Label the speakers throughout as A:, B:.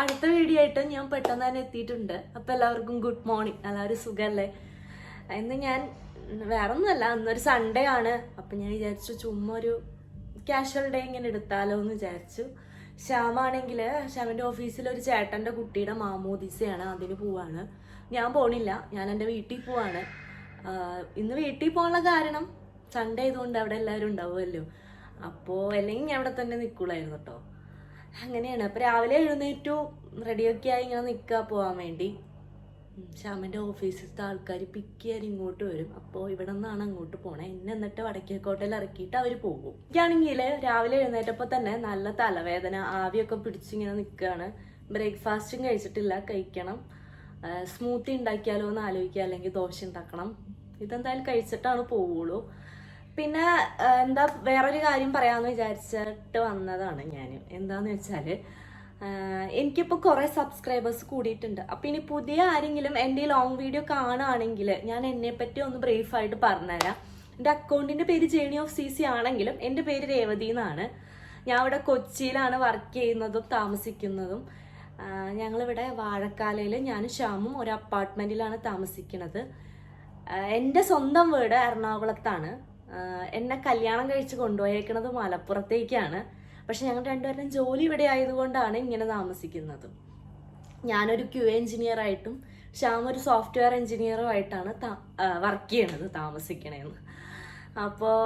A: അടുത്ത വീഡിയോ ആയിട്ട് ഞാൻ പെട്ടെന്ന് തന്നെ എത്തിയിട്ടുണ്ട്. അപ്പൊ എല്ലാവർക്കും ഗുഡ് മോർണിംഗ് എല്ലാവരും സുഖല്ലേ? ഇന്ന് ഞാൻ വേറെ ഒന്നുമല്ല അന്നൊരു സൺഡേ ആണ്. അപ്പൊ ഞാൻ വിചാരിച്ചു ചുമ്മാ ഒരു ക്യാഷ്വൽ ഡേ ഇങ്ങനെ എടുത്താലോ എന്ന് വിചാരിച്ചു. ശ്യാമാണെങ്കിൽ ശ്യാമിന്റെ ഓഫീസിൽ ഒരു ചേട്ടന്റെ കുട്ടിയുടെ മാമോദീസയാണ് അതിന് പോവാണ്. ഞാൻ പോണില്ല ഞാൻ എന്റെ വീട്ടിൽ പോവാണ്. ഇന്ന് വീട്ടിൽ പോകാനുള്ള കാരണം സൺഡേ ആയതുകൊണ്ട് അവിടെ എല്ലാവരും ഉണ്ടാവുമല്ലോ. അപ്പോൾ അല്ലെങ്കിൽ ഞാൻ അവിടെ തന്നെ നിൽക്കുള്ളായിരുന്നു കേട്ടോ അങ്ങനെയാണ്. അപ്പോൾ രാവിലെ എഴുന്നേറ്റു റെഡിയൊക്കെ ആയി ഇങ്ങനെ നിൽക്കുക പോകാൻ വേണ്ടി. ശ്യാമിന്റെ ഓഫീസിലത്തെ ആൾക്കാർ പിക്ക് ചെയ്യാൻ ഇങ്ങോട്ട് വരും. അപ്പോൾ ഇവിടെ നിന്നാണ് അങ്ങോട്ട് പോണേ. എന്നെ എന്നിട്ട് വടക്കേക്കോട്ടയിൽ ഇറക്കിയിട്ട് അവർ പോകും. എനിക്കാണെങ്കിൽ രാവിലെ എഴുന്നേറ്റപ്പോൾ തന്നെ നല്ല തലവേദന ആവിയൊക്കെ പിടിച്ചിങ്ങനെ നിൽക്കുകയാണ് ബ്രേക്ക്ഫാസ്റ്റും കഴിച്ചിട്ടില്ല കഴിക്കണം. സ്മൂത്തി ഉണ്ടാക്കിയാലോ എന്ന് ആലോചിക്കുക അല്ലെങ്കിൽ ദോശ ഉണ്ടാക്കണം. ഇതെന്തായാലും കഴിച്ചിട്ടാണ് പോവുള്ളൂ. പിന്നെ എന്താ വേറൊരു കാര്യം പറയാമെന്ന് വിചാരിച്ചിട്ട് വന്നതാണ് ഞാൻ എന്താന്ന് വെച്ചാൽ എനിക്കിപ്പോൾ കുറേ സബ്സ്ക്രൈബേഴ്സ് കൂടിയിട്ടുണ്ട്. അപ്പം ഇനി പുതിയ ആരെങ്കിലും എന്റെ ഈ ലോങ് വീഡിയോ കാണുകയാണെങ്കിൽ ഞാൻ എന്നെ പറ്റി ഒന്ന് ബ്രീഫായിട്ട് പറഞ്ഞുതരാം. എന്റെ അക്കൗണ്ടിന്റെ പേര് ജേണി ഓഫ് സി സി ആണെങ്കിലും എന്റെ പേര് രേവതി എന്നാണ്. ഞാൻ ഇവിടെ കൊച്ചിയിലാണ് വർക്ക് ചെയ്യുന്നതും താമസിക്കുന്നതും. ഞങ്ങളിവിടെ വാഴക്കാലയിൽ ഞാൻ ശ്യാമും ഒരു അപ്പാർട്ട്മെന്റിലാണ് താമസിക്കുന്നത്. എന്റെ സ്വന്തം വീട് എറണാകുളത്താണ്. എന്നെ കല്യാണം കഴിച്ച് കൊണ്ടുപോയേക്കുന്നത് മലപ്പുറത്തേക്കാണ്. പക്ഷെ ഞങ്ങൾ രണ്ടുപേരും ജോലി ഇവിടെ ആയതുകൊണ്ടാണ് ഇങ്ങനെ താമസിക്കുന്നത്. ഞാനൊരു ക്യു എഞ്ചിനീയർ ആയിട്ടും ശ്യാം ഒരു സോഫ്റ്റ്വെയർ എഞ്ചിനീയറും ആയിട്ടാണ് വർക്ക് ചെയ്യണത് താമസിക്കണേന്ന്. അപ്പോൾ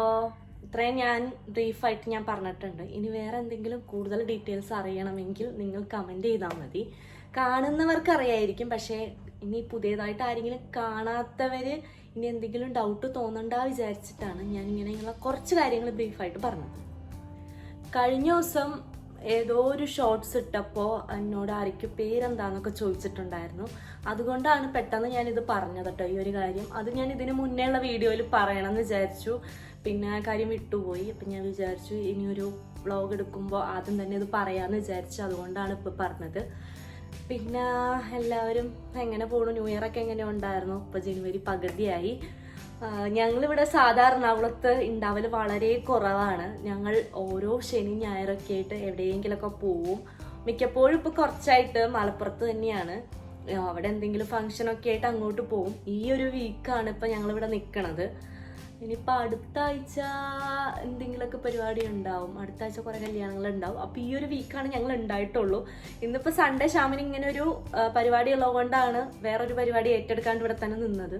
A: ഇത്രയും ഞാൻ ബ്രീഫായിട്ട് ഞാൻ പറഞ്ഞിട്ടുണ്ട്. ഇനി വേറെ എന്തെങ്കിലും കൂടുതൽ ഡീറ്റെയിൽസ് അറിയണമെങ്കിൽ നിങ്ങൾ കമന്റ് ചെയ്താൽ മതി. കാണുന്നവർക്ക് അറിയായിരിക്കും പക്ഷേ ഇനി പുതിയതായിട്ട് ആരെങ്കിലും കാണാത്തവർ ഇനി എന്തെങ്കിലും ഡൗട്ട് തോന്നണ്ടാ വിചാരിച്ചിട്ടാണ് ഞാൻ ഇങ്ങനെയുള്ള കുറച്ച് കാര്യങ്ങൾ ബ്രീഫായിട്ട് പറഞ്ഞത്. കഴിഞ്ഞ ദിവസം ഏതോ ഒരു ഷോർട്സ് ഇട്ടപ്പോൾ എന്നോട് ആരൊക്കെ പേരെന്താന്നൊക്കെ ചോദിച്ചിട്ടുണ്ടായിരുന്നു. അതുകൊണ്ടാണ് പെട്ടെന്ന് ഞാനിത് പറഞ്ഞത് കേട്ടോ ഈ ഒരു കാര്യം. അത് ഞാൻ ഇതിന് മുന്നേ ഉള്ള വീഡിയോയിൽ പറയണമെന്ന് വിചാരിച്ചു. പിന്നെ ആ കാര്യം വിട്ടുപോയി. അപ്പം ഞാൻ വിചാരിച്ചു ഇനിയൊരു വ്ളോഗ് എടുക്കുമ്പോൾ ആദ്യം തന്നെ ഇത് പറയാമെന്ന് വിചാരിച്ചു. അതുകൊണ്ടാണ് ഇപ്പോൾ പറഞ്ഞത്. പിന്നെ എല്ലാവരും എങ്ങനെ പോണു? ന്യൂ ഇയർ ഒക്കെ എങ്ങനെ ഉണ്ടായിരുന്നു? ഇപ്പൊ ജനുവരി പകുതിയായി. ഞങ്ങളിവിടെ സാധാരണ എറണാകുളത്ത് ഉണ്ടാവൽ വളരെ കുറവാണ്. ഞങ്ങൾ ഓരോ ശനി ഞായറൊക്കെ ആയിട്ട് എവിടെയെങ്കിലുമൊക്കെ പോവും. മിക്കപ്പോഴും ഇപ്പൊ കുറച്ചായിട്ട് മലപ്പുറത്ത് തന്നെയാണ്. അവിടെ എന്തെങ്കിലും ഫങ്ഷനൊക്കെ ആയിട്ട് അങ്ങോട്ട് പോവും. ഈ ഒരു വീക്കാണ് ഇപ്പൊ ഞങ്ങളിവിടെ നിൽക്കണത് ഇനിയിപ്പോൾ അടുത്ത ആഴ്ച എന്തെങ്കിലുമൊക്കെ പരിപാടി ഉണ്ടാവും. അടുത്ത ആഴ്ച കുറേ കല്യാണങ്ങൾ ഉണ്ടാവും. അപ്പോൾ ഈ ഒരു വീക്കാണ് ഞങ്ങൾ ഉണ്ടായിട്ടുള്ളൂ. ഇന്നിപ്പോൾ സൺഡേ ഷാമിന് ഇങ്ങനെ ഒരു പരിപാടി ഉള്ളതുകൊണ്ടാണ് വേറൊരു പരിപാടി ഏറ്റെടുക്കാണ്ട് ഇവിടെ തന്നെ നിന്നത്.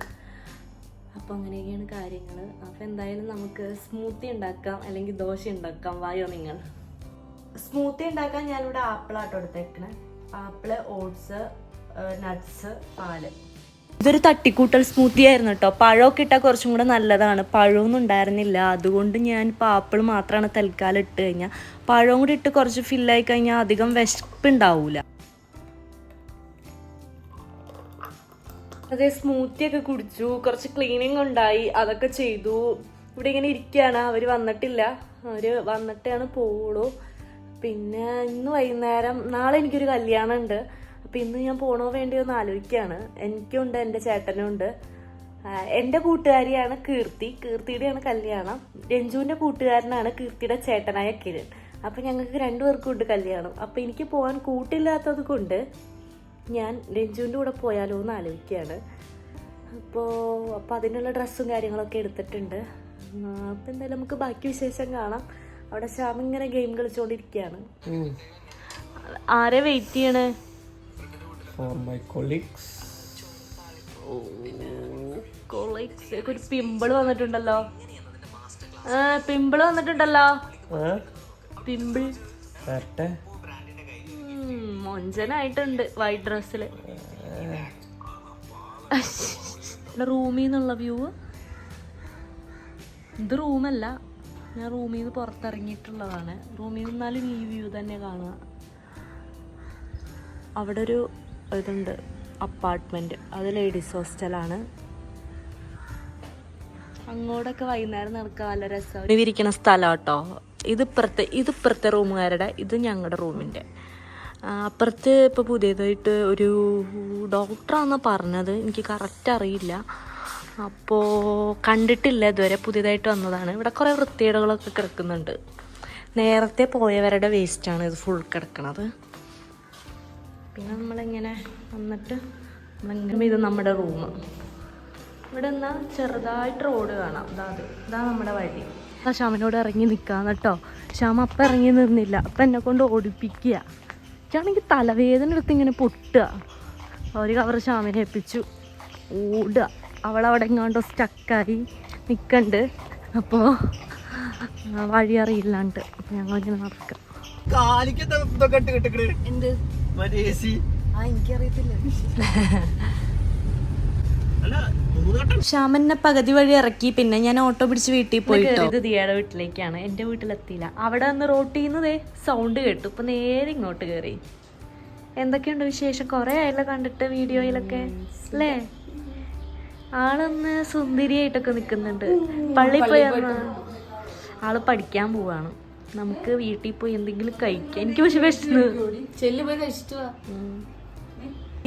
A: അപ്പോൾ അങ്ങനെയൊക്കെയാണ് കാര്യങ്ങൾ അപ്പോൾ എന്തായാലും നമുക്ക് സ്മൂത്തി ഉണ്ടാക്കാം അല്ലെങ്കിൽ ദോശ ഉണ്ടാക്കാം. വായോ നിങ്ങൾ. സ്മൂത്തി ഉണ്ടാക്കാൻ ഞാനിവിടെ ആപ്പിളാട്ടോ എടുത്തേക്കണേ. ആപ്പിൾ ഓട്സ് നട്ട്സ് പാൽ. ഇതൊരു തട്ടിക്കൂട്ടൽ സ്മൂത്തി ആയിരുന്നു കേട്ടോ പഴമൊക്കെ ഇട്ടാൽ കുറച്ചും കൂടെ നല്ലതാണ്. പഴമൊന്നും ഉണ്ടായിരുന്നില്ല. അതുകൊണ്ട് ഞാൻ ഇപ്പോൾ ആപ്പിൾ മാത്രമാണ് തൽക്കാലം ഇട്ട് കഴിഞ്ഞാൽ പഴവും കൂടി ഇട്ട് കുറച്ച് ഫില്ലായി കഴിഞ്ഞാൽ അധികം വിശപ്പ് ഉണ്ടാവൂല അതെ സ്മൂത്തി ഒക്കെ കുടിച്ചു. കുറച്ച് ക്ലീനിങ് ഉണ്ടായി. അതൊക്കെ ചെയ്തു. ഇവിടെ ഇങ്ങനെ ഇരിക്കുകയാണ് അവർ വന്നിട്ടില്ല. അവർ വന്നിട്ടാണ് പോവുള്ളൂ. പിന്നെ ഇന്ന് വൈകുന്നേരം നാളെ എനിക്കൊരു കല്യാണം ഉണ്ട് അപ്പം ഇന്ന് ഞാൻ പോണോ വേണ്ടിയോ എന്ന് ആലോചിക്കുകയാണ്. എനിക്കുണ്ട് എന്റെ ചേട്ടനും ഉണ്ട് ആഹ് എന്റെ കൂട്ടുകാരിയാണ് കീർത്തി. കീർത്തിയുടെയാണ് കല്യാണം. രഞ്ജുവിന്റെ കൂട്ടുകാരനാണ് കീർത്തിയുടെ ചേട്ടനായ കിരൺ. അപ്പം ഞങ്ങൾക്ക് രണ്ടുപേർക്കും ഉണ്ട് കല്യാണം. അപ്പം എനിക്ക് പോകാൻ കൂട്ടില്ലാത്തത് കൊണ്ട് ഞാൻ രഞ്ജുവിന്റെ കൂടെ പോയാലോ എന്ന് ആലോചിക്കുകയാണ്. അപ്പോൾ അപ്പോൾ അതിനുള്ള ഡ്രസ്സും കാര്യങ്ങളൊക്കെ എടുത്തിട്ടുണ്ട്. അപ്പോൾ എന്തായാലും നമുക്ക് ബാക്കി വിശേഷം കാണാം. അവിടെ ശ്യാം ഇങ്ങനെ ഗെയിം കളിച്ചുകൊണ്ടിരിക്കുകയാണ് ആരെ വെയിറ്റ് ചെയ്യണേ?
B: For my colleagues.
A: കൊളീഗ്സ് ഒരു പിമ്പിൾ വന്നിട്ടുണ്ടല്ലോ. പിമ്പിൾ വന്നിട്ടുണ്ടല്ലോ? പിമ്പിൾ മൊഞ്ചനായിട്ടുണ്ട് വൈറ്റ് ഡ്രസ്സിൽ റൂമിൽ നിന്നുള്ള വ്യൂ ഇത് റൂമല്ല. ഞാൻ റൂമിൽ നിന്ന് പുറത്തിറങ്ങിയിട്ടുള്ളതാണ്. റൂമിൽ നിന്നാലും ഈ വ്യൂ തന്നെ കാണുക. അവിടെ ഒരു ഇതുണ്ട്. അപ്പാർട്ട്മെന്റ് അത് ലേഡീസ് ഹോസ്റ്റലാണ് അങ്ങോട്ടൊക്കെ വൈകുന്നേരം നടക്കാൻ നല്ല രസമാണ് ഇരിക്കുന്ന സ്ഥലം കേട്ടോ ഇത് ഇപ്പുറത്തെ ഇത് ഇപ്പുറത്തെ റൂമുകാരുടെ ഇത് ഞങ്ങളുടെ റൂമിന്റെ അപ്പുറത്ത് ഇപ്പോൾ പുതിയതായിട്ട് ഒരു ഡോക്ടറാണെന്ന് പറഞ്ഞത്. എനിക്ക് കറക്റ്റ് അറിയില്ല. അപ്പോൾ കണ്ടിട്ടില്ല ഇതുവരെ പുതിയതായിട്ട് വന്നതാണ്. ഇവിടെ കുറേ വൃത്തികേടുകളൊക്കെ കിടക്കുന്നുണ്ട്. നേരത്തെ പോയവരുടെ വേസ്റ്റാണ് ഇത് ഫുൾ കിടക്കണത്. പിന്നെ നമ്മളിങ്ങനെ വന്നിട്ട് നമ്മളിങ്ങനെ ഇത് നമ്മുടെ റൂം ഇവിടെ നിന്ന് ചെറുതായിട്ട് റോഡ് കാണാം. ഇതാ അത്. ഇതാ നമ്മുടെ വഴി. ആ ശ്യാമിനോട് ഇറങ്ങി നിൽക്കാന്ന് കേട്ടോ. ശ്യാമ അപ്പം ഇറങ്ങി നിന്നില്ല. അപ്പം എന്നെ കൊണ്ട് ഓടിപ്പിക്കുക. എനിക്കാണെങ്കിൽ തലവേദന എടുത്ത് ഇങ്ങനെ പൊട്ടുക. ഒരു കവർ ശ്യാമിനെ എപ്പിച്ചു ഓടുക. അവളവിടെ എങ്ങാണ്ടോ സ്റ്റക്കായി നിൽക്കണ്ട് അപ്പോൾ വഴി അറിയില്ലാണ്ട് ഞങ്ങളിങ്ങനെ
B: നടക്കാം
A: എന്ത്? ശ്യാമനെ പകുതി വഴി ഇറക്കി പിന്നെ ഞാൻ ഓട്ടോ പിടിച്ച് വീട്ടിൽ പോയിട്ടോ. ഇത് ദിയയുടെ വീട്ടിലേക്കാണ്. എന്റെ വീട്ടിലെത്തിയില്ല. അവിടെ നിന്ന് റോട്ടിൽ നിന്ന് സൗണ്ട് കേട്ടു. ഇപ്പൊ നേരെ ഇങ്ങോട്ട് കയറി എന്തൊക്കെയുണ്ട് വിശേഷം? കുറെ ആയല്ലോ കണ്ടിട്ട് വീഡിയോയിലൊക്കെ. അല്ലേ ആളൊന്ന് സുന്ദരിയായിട്ടൊക്കെ നിൽക്കുന്നുണ്ട് പള്ളി പോയി ആൾ പഠിക്കാൻ പോവാണ്. നമുക്ക് വീട്ടിൽ പോയി എന്തെങ്കിലും കഴിക്കാം. എനിക്ക് പക്ഷെ വിശന്ന്.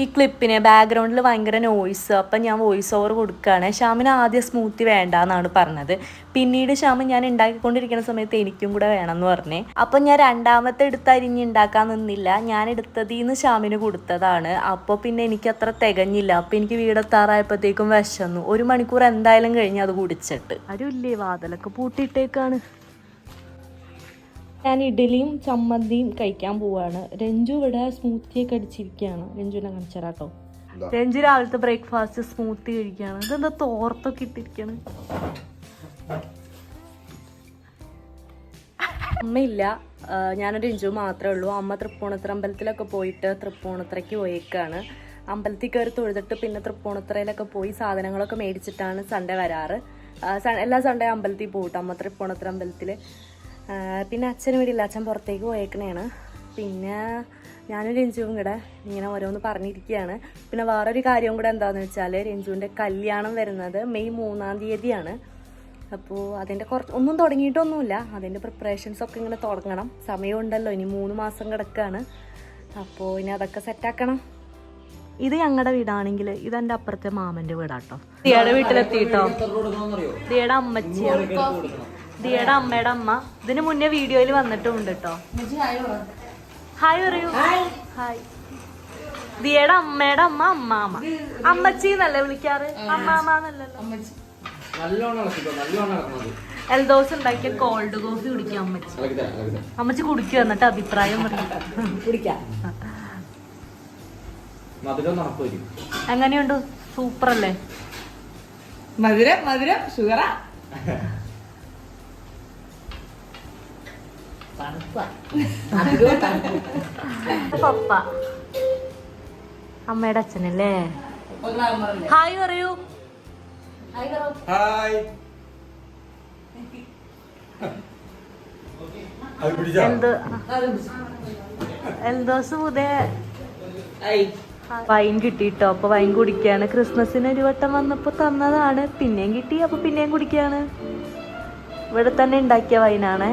A: ഈ ക്ലിപ്പിനെ ബാക്ക്ഗ്രൗണ്ടിൽ ഭയങ്കര നോയ്സ് അപ്പം ഞാൻ വോയിസ് ഓവർ കൊടുക്കുകയാണ്. ശ്യാമിന് ആദ്യം സ്മൂത്തി വേണ്ട എന്നാണ് പറഞ്ഞത്. പിന്നീട് ശ്യാമ് ഞാൻ ഉണ്ടാക്കിക്കൊണ്ടിരിക്കുന്ന സമയത്ത് എനിക്കും കൂടെ എന്ന് പറഞ്ഞേ. അപ്പം ഞാൻ രണ്ടാമത്തെ എടുത്ത് അരിഞ്ഞ് ഉണ്ടാക്കാൻ നിന്നില്ല. ഞാൻ എടുത്തതിൽ നിന്ന് ശ്യാമിന് കൊടുത്തതാണ്. അപ്പോൾ പിന്നെ എനിക്ക് അത്ര തികഞ്ഞില്ല. അപ്പം എനിക്ക് വീടെത്താറായപ്പോഴത്തേക്കും വിശന്നു. ഒരു മണിക്കൂർ എന്തായാലും കഴിഞ്ഞ് അത് കുടിച്ചിട്ട്. ആരുമില്ലേ? വാതിലൊക്കെ പൂട്ടിയിട്ടേക്കാണ്. ഞാൻ ഇഡലിയും ചമ്മന്തിയും കഴിക്കാൻ പോവാണ്. രഞ്ജു ഇവിടെ സ്മൂത്തി ഒക്കെ അടിച്ചിരിക്കുകയാണ്. രഞ്ജുവിനെ കാണിച്ചാട്ടോ രഞ്ജു രാവിലത്തെ ബ്രേക്ക്ഫാസ്റ്റ് സ്മൂത്തി കഴിക്കുകയാണ്. ഇതെന്താ തോർത്തൊക്കെ ഇട്ടിരിക്കാണ്? അമ്മയില്ല. ഞാനൊരു രഞ്ജു മാത്രമേ ഉള്ളൂ. അമ്മ തൃപ്പൂണിത്തറ അമ്പലത്തിലൊക്കെ പോയിട്ട് തൃപ്പൂണിത്തറയ്ക്ക് പോയേക്കാണ്. അമ്പലത്തിൽ കയറി തൊഴുതിട്ട് പിന്നെ തൃപ്പൂണിത്തറയിലൊക്കെ പോയി സാധനങ്ങളൊക്കെ മേടിച്ചിട്ടാണ് സൺഡേ വരാറ്. എല്ലാ സൺഡേ അമ്പലത്തിൽ പോയിട്ട് അമ്മ തൃപ്പൂണിത്തറ അമ്പലത്തിൽ പിന്നെ അച്ഛനും വീടില്ല അച്ഛൻ പുറത്തേക്ക് പോയേക്കണേണ്. പിന്നെ ഞാനും രഞ്ജുവും കൂടെ ഇങ്ങനെ ഓരോന്ന് പറഞ്ഞിരിക്കുകയാണ് പിന്നെ വേറൊരു കാര്യവും കൂടെ എന്താണെന്ന് വെച്ചാൽ രഞ്ജുവിന്റെ കല്യാണം വരുന്നത് മെയ് മൂന്നാം തീയതിയാണ്. അപ്പോൾ അതിന്റെ കുറച്ച് ഒന്നും തുടങ്ങിയിട്ടൊന്നുമില്ല. അതിന്റെ പ്രിപ്പറേഷൻസ് ഒക്കെ ഇങ്ങനെ തുടങ്ങണം. സമയമുണ്ടല്ലോ. ഇനി മൂന്ന് മാസം കിടക്കുകയാണ് അപ്പോൾ ഇനി അതൊക്കെ സെറ്റാക്കണം ഇത് ഞങ്ങളുടെ വീടാണെങ്കിൽ ഇത് എന്റെ അപ്പുറത്തെ മാമന്റെ വീടാട്ടോ. ദിയയുടെ വീട്ടിലെത്തിട്ടോ ദിയയുടെ അമ്മച്ചിയാണ്. ദിയയുടെ അമ്മയുടെ അമ്മ. ഇതിന് മുന്നേ വീഡിയോയിൽ വന്നിട്ടുണ്ട് കേട്ടോ ഹായ് പറയൂ. ഹായ് ദിയുടെ അമ്മയുടെ അമ്മ അമ്മാമ്മ അമ്മച്ചി എന്നല്ലേ വിളിക്കാറ്?
B: ഇളക്കണം
A: എൽദോസ് ഉണ്ടാക്കിയ കോൾഡ് കോഫി കുടിക്കാം അമ്മച്ചി. അമ്മച്ചി കുടിക്കുക എന്നിട്ട് അഭിപ്രായം
C: കുടിക്കാം.
A: എങ്ങനെയുണ്ട്? സൂപ്പർ അല്ലേ
C: മധുരം മധുരം ഷുഗറാ
A: പപ്പ. അമ്മയുടെ അച്ഛനല്ലേ? ഹായ് പറയൂ.
B: ഹായ്
A: എന്ത്? എൽദോസ് പുതിയ വൈൻ കിട്ടിട്ടോ? അപ്പൊ വൈൻ കുടിക്കാണ്. ക്രിസ്മസിന് ഒരു വട്ടം വന്നപ്പോ തന്നതാണ്. പിന്നെയും കിട്ടി അപ്പൊ പിന്നെയും കുടിക്കാണ്. ഇവിടെ തന്നെ ഉണ്ടാക്കിയ വൈനാണ്.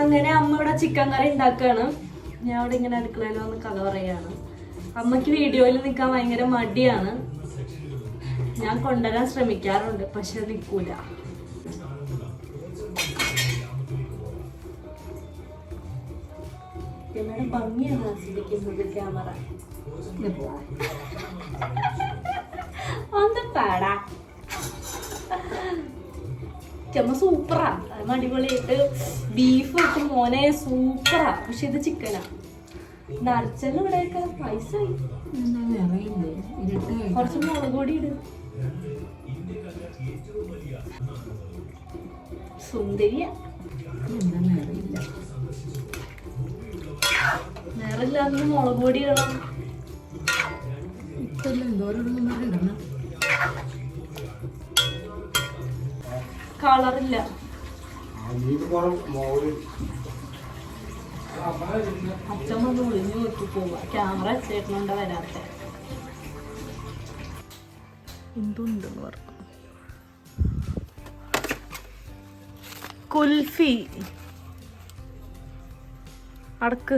A: അങ്ങനെ അമ്മ ഇവിടെ ചിക്കൻ കറി ഉണ്ടാക്കാണ്. ഞാൻ അവിടെ ഇങ്ങനെ അടുക്കളയിൽ വന്ന് കഥ പറയാണ് അമ്മയ്ക്ക് വീഡിയോയിൽ നിൽക്കാൻ ഭയങ്കര മടിയാണ്. ഞാൻ കൊണ്ടുവരാൻ ശ്രമിക്കാറുണ്ട് പക്ഷെ നിൽക്കൂല. ഭംഗിയാണ് ആസ്വദിക്കുന്നത് ക്യാമറ ഒന്ന് പാടാ. ചെമ്മ സൂപ്പറാ. അത് അടിപൊളിയായിട്ട് ബീഫ് വെച്ച് മോനെ സൂപ്പറാ. പക്ഷെ ഇത് ചിക്കനാ നരച്ചെല്ലാം ഇവിടെയൊക്കെ പൈസ കുറച്ച് മുളക് പൊടി ഇട്. സുന്ദരിയ. നേരമില്ലാതെ മുളക് പൊടി ഇടണം കളറില്ല അച്ഛൻ വന്ന് ഒളിഞ്ഞു നോക്കി പോവാ ക്യാമറ ചേട്ടനുണ്ട വരാത്ത എന്തുണ്ടെന്ന് പറഞ്ഞു കുൽഫി അടക്ക്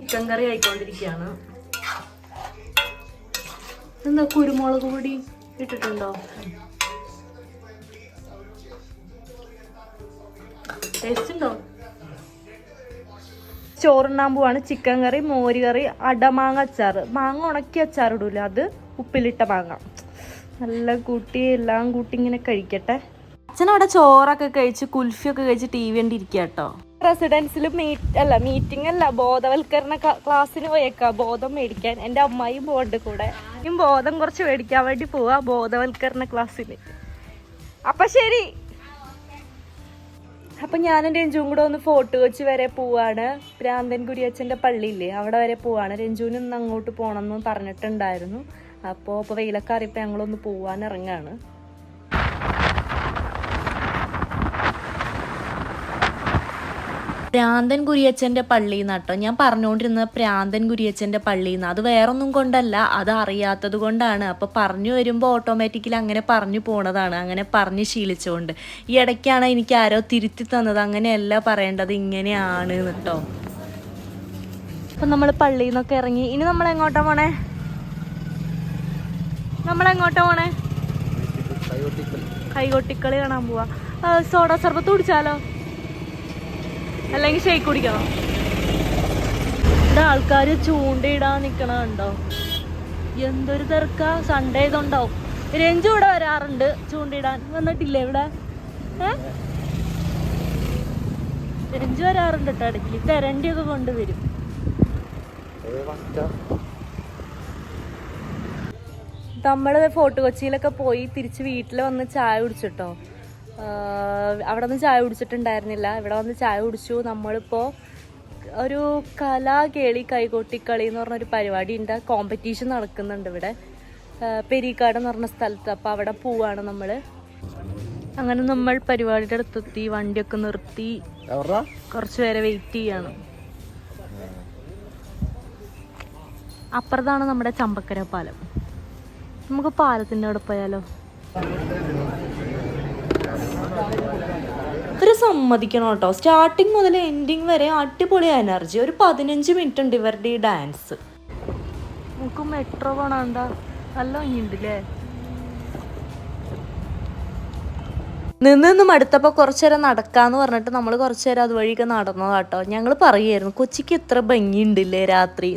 A: ചിക്കൻ കറി ആയിക്കൊണ്ടിരിക്കുകയാണ്. എന്താ കുരുമുളക് പൊടി ഇട്ടിട്ടുണ്ടോ? ചോറുണ്ണാൻ ചിക്കൻ കറി മോര് കറി അടമാങ്ങ അച്ചാർ മാങ്ങ ഉണക്കി അച്ചാർ ഇടൂല. അത് ഉപ്പിലിട്ട മാങ്ങ. നല്ല കൂട്ടി എല്ലാം കൂട്ടി ഇങ്ങനെ കഴിക്കട്ടെ. അച്ഛനവിടെ ചോറൊക്കെ കഴിച്ച് കുൽഫിയൊക്കെ കഴിച്ച് ടി വി കണ്ടിരിക്കുക കേട്ടോ റെസിഡൻസിൽ മീറ്റ് അല്ല മീറ്റിംഗ് അല്ല ബോധവൽക്കരണ ക്ലാസ്സിന് പോയേക്കാം. ബോധം മേടിക്കാൻ. എന്റെ അമ്മായിയും പോകണ്ട് കൂടെ. ഇനിയും ബോധം കുറച്ച് മേടിക്കാൻ വേണ്ടി പോവാ ബോധവൽക്കരണ ക്ലാസ്സിൽ അപ്പൊ ശരി. അപ്പൊ ഞാനും രഞ്ജുവും കൂടെ ഒന്ന് ഫോട്ടോ കൊച്ചി വരെ പോവാണ്. പ്രാന്തൻ കുരിയച്ചന്റെ പള്ളിയില്ലേ അവിടെ വരെ പോവാണ്. രഞ്ജുവിന് ഇന്ന് അങ്ങോട്ട് പോകണം എന്ന് പറഞ്ഞിട്ടുണ്ടായിരുന്നു. അപ്പോൾ അപ്പോൾ വെയിലൊക്കെ അറിയപ്പോൾ ഞങ്ങളൊന്ന് പോവാൻ ഇറങ്ങാണ്. പ്രാന്തൻ കുരിയച്ചന്റെ പള്ളിയിൽ നിന്നാട്ടോ ഞാൻ പറഞ്ഞുകൊണ്ടിരുന്നത് പ്രാന്തൻ കുരിയച്ചന്റെ പള്ളിയിൽ നിന്ന് അത് വേറൊന്നും കൊണ്ടല്ല അത് അറിയാത്തത് കൊണ്ടാണ്. അപ്പോൾ പറഞ്ഞു വരുമ്പോൾ ഓട്ടോമാറ്റിക്കലി അങ്ങനെ പറഞ്ഞു പോണതാണ് അങ്ങനെ പറഞ്ഞ് ശീലിച്ചുകൊണ്ട് ഈ ഇടയ്ക്കാണ് എനിക്ക് ആരോ തിരുത്തി തന്നത്. അങ്ങനെയല്ല പറയേണ്ടത് ഇങ്ങനെയാണ് കേട്ടോ അപ്പം നമ്മൾ പള്ളിയിൽ നിന്നൊക്കെ ഇറങ്ങി. ഇനി നമ്മൾ എങ്ങോട്ടാ പോണേ? നമ്മൾ എങ്ങോട്ടാ പോണേ കൈകൊട്ടിക്കളി കാണാൻ പോവാ. സോഡ സർബത്ത് കുടിച്ചാലോ? അല്ലെങ്കിൽ ഷേക്ക് കുടിക്കണം? ഇവിടെ ആൾക്കാര് ചൂണ്ടയിടാൻ നിൽക്കണ കണ്ടോ? എന്തൊരു തിരക്ക. സൺഡേ ഇതുണ്ടാവും. രഞ്ജു ഇവിടെ വരാറുണ്ട് ചൂണ്ടയിടാൻ. വന്നിട്ടില്ലേ ഇവിടെ? രഞ്ജു വരാറുണ്ട് കേട്ടോ ഇടയ്ക്ക് തെരണ്ടിയൊക്കെ കൊണ്ടുവരും. നമ്മൾ ഫോർട്ട് കൊച്ചിയിലൊക്കെ പോയി തിരിച്ച് വീട്ടിൽ വന്ന് ചായ കുടിച്ചിട്ടോ? അവിടെ നിന്ന് ചായ കുടിച്ചിട്ടുണ്ടായിരുന്നില്ല. ഇവിടെ വന്ന് ചായ കുടിച്ചു. നമ്മളിപ്പോൾ ഒരു കലാകേളി കൈകൊട്ടിക്കളി എന്ന് പറഞ്ഞൊരു പരിപാടി ഉണ്ട് കോമ്പറ്റീഷൻ നടക്കുന്നുണ്ട് ഇവിടെ. പെരീക്കാട് എന്ന് പറഞ്ഞ സ്ഥലത്ത്. അപ്പോൾ അവിടെ പോവാണ് നമ്മൾ അങ്ങനെ നമ്മൾ പരിപാടിയുടെ അടുത്തെത്തി വണ്ടിയൊക്കെ നിർത്തി. കുറച്ച് പേരെ വെയിറ്റ് ചെയ്യാണ്. അപ്പുറത്താണ് നമ്മുടെ ചമ്പക്കര പാലം. നമുക്ക് പാലത്തിന്റെ അവിടെ പോയാലോ? ഒരു സമ്മതിക്കണം കേട്ടോ സ്റ്റാർട്ടിങ് മുതൽ എൻഡിങ് വരെ അടിപൊളി എനർജി ഒരു പതിനഞ്ച് മിനിറ്റ് ഉണ്ട് ഇവരുടെ ഈ ഡാൻസ് നമുക്ക് മെട്രോ പോണണ്ട? നല്ല ഭംഗിയുണ്ടല്ലേ നിന്ന് നിന്ന് മടുത്തപ്പോൾ കുറച്ചു നേരം നടക്കാന്ന് പറഞ്ഞിട്ട് നമ്മൾ കുറച്ചു നേരം അതുവഴിയൊക്കെ നടന്നതാട്ടോ ഞങ്ങൾ പറയുമായിരുന്നു കൊച്ചിക്ക് എത്ര ഭംഗിയുണ്ടല്ലേ രാത്രി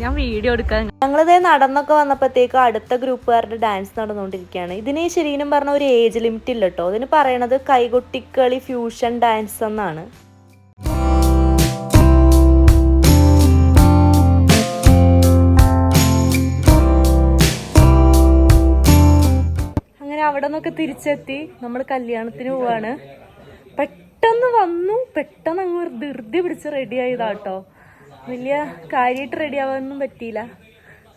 A: ഞാൻ വീഡിയോ എടുക്കാൻ ഞങ്ങളിത് നടന്നൊക്കെ വന്നപ്പോഴത്തേക്കും അടുത്ത ഗ്രൂപ്പുകാരുടെ ഡാൻസ് നടന്നുകൊണ്ടിരിക്കുകയാണ്. ഇതിന് ശരിക്കും പറഞ്ഞ ഒരു ഏജ് ലിമിറ്റ് ഇല്ല കേട്ടോ ഇതിന് പറയണത് കൈകൊട്ടിക്കളി ഫ്യൂഷൻ ഡാൻസ് എന്നാണ്. അങ്ങനെ അവിടെ നിന്നൊക്കെ തിരിച്ചെത്തി. നമ്മൾ കല്യാണത്തിന് പോവാണ്. പെട്ടെന്ന് വന്നു. പെട്ടെന്ന് അങ്ങ് ധൃതി പിടിച്ച് റെഡി ആയതാട്ടോ. വലിയ കാര്യമായിട്ട് റെഡി ആവാനൊന്നും പറ്റിയില്ല.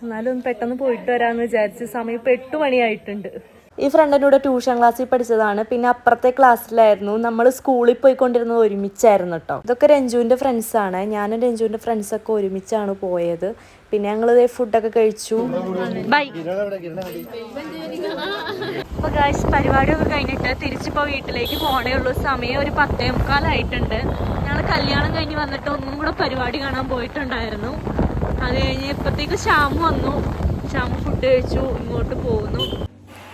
A: എന്നാലും ഒന്ന് പെട്ടെന്ന് പോയിട്ട് വരാമെന്ന് വിചാരിച്ച് സമയം ഇപ്പം എട്ട് മണിയായിട്ടുണ്ട്. ഈ ഫ്രണ്ടിന്റെ കൂടെ ട്യൂഷൻ ക്ലാസ്സിൽ പഠിച്ചതാണ്. പിന്നെ അപ്പുറത്തെ ക്ലാസ്സിലായിരുന്നു. നമ്മൾ സ്കൂളിൽ പോയിക്കൊണ്ടിരുന്നത് ഒരുമിച്ചായിരുന്നു കേട്ടോ ഇതൊക്കെ രഞ്ജുവിന്റെ ഫ്രണ്ട്സാണ് ഞാനും രഞ്ജുവിന്റെ ഫ്രണ്ട്സൊക്കെ ഒരുമിച്ചാണ് പോയത്. പിന്നെ ഞങ്ങൾ ഫുഡൊക്കെ കഴിച്ചു. ബൈ അപ്പൊ ഗായ്സ് പരിപാടിയൊക്കെ കഴിഞ്ഞിട്ട് തിരിച്ചിപ്പോ വീട്ടിലേക്ക് പോണേ ഉള്ളൂ. സമയം ഒരു പത്തേ മുക്കാലായിട്ടുണ്ട് ഞങ്ങൾ കല്യാണം കഴിഞ്ഞ് വന്നിട്ട് ഒന്നും കൂടെ പരിപാടി കാണാൻ പോയിട്ടുണ്ടായിരുന്നു. അത് കഴിഞ്ഞ് ഇപ്പത്തേക്ക് ശ്യാമ് വന്നു. ശ്യാമ് ഫുഡ് കഴിച്ചു ഇങ്ങോട്ട് പോകുന്നു.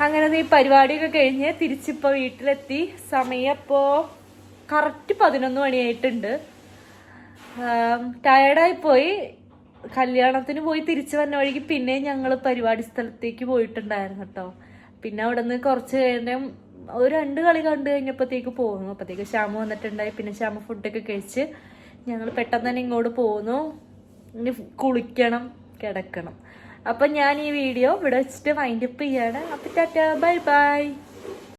A: അങ്ങനെ ഈ പരിപാടിയൊക്കെ കഴിഞ്ഞ് തിരിച്ചിപ്പോ വീട്ടിലെത്തി. സമയം ഇപ്പോ കറക്റ്റ് പതിനൊന്ന് മണിയായിട്ടുണ്ട്. ടയർഡായി പോയി കല്യാണത്തിന് പോയി തിരിച്ചു വന്ന വഴിക്ക് പിന്നെ ഞങ്ങൾ പരിപാടി സ്ഥലത്തേക്ക് പോയിട്ടുണ്ടായിരുന്നു കേട്ടോ. പിന്നെ അവിടെ നിന്ന് കുറച്ച് നേരം ഒരു രണ്ട് കളി കണ്ടു കഴിഞ്ഞപ്പോഴത്തേക്ക് പോകുന്നു അപ്പോഴത്തേക്ക് ശ്യാമ വന്നിട്ടുണ്ടായി. പിന്നെ ശ്യാമ ഫുഡൊക്കെ കഴിച്ച് ഞങ്ങൾ പെട്ടെന്ന് തന്നെ ഇങ്ങോട്ട് പോകുന്നു ഇനി കുളിക്കണം കിടക്കണം. അപ്പം ഞാൻ ഈ വീഡിയോ ഇവിടെ വെച്ചിട്ട് വൈൻഡപ്പ് ചെയ്യാണ്. അപ്പം ടാറ്റ ബൈ ബൈ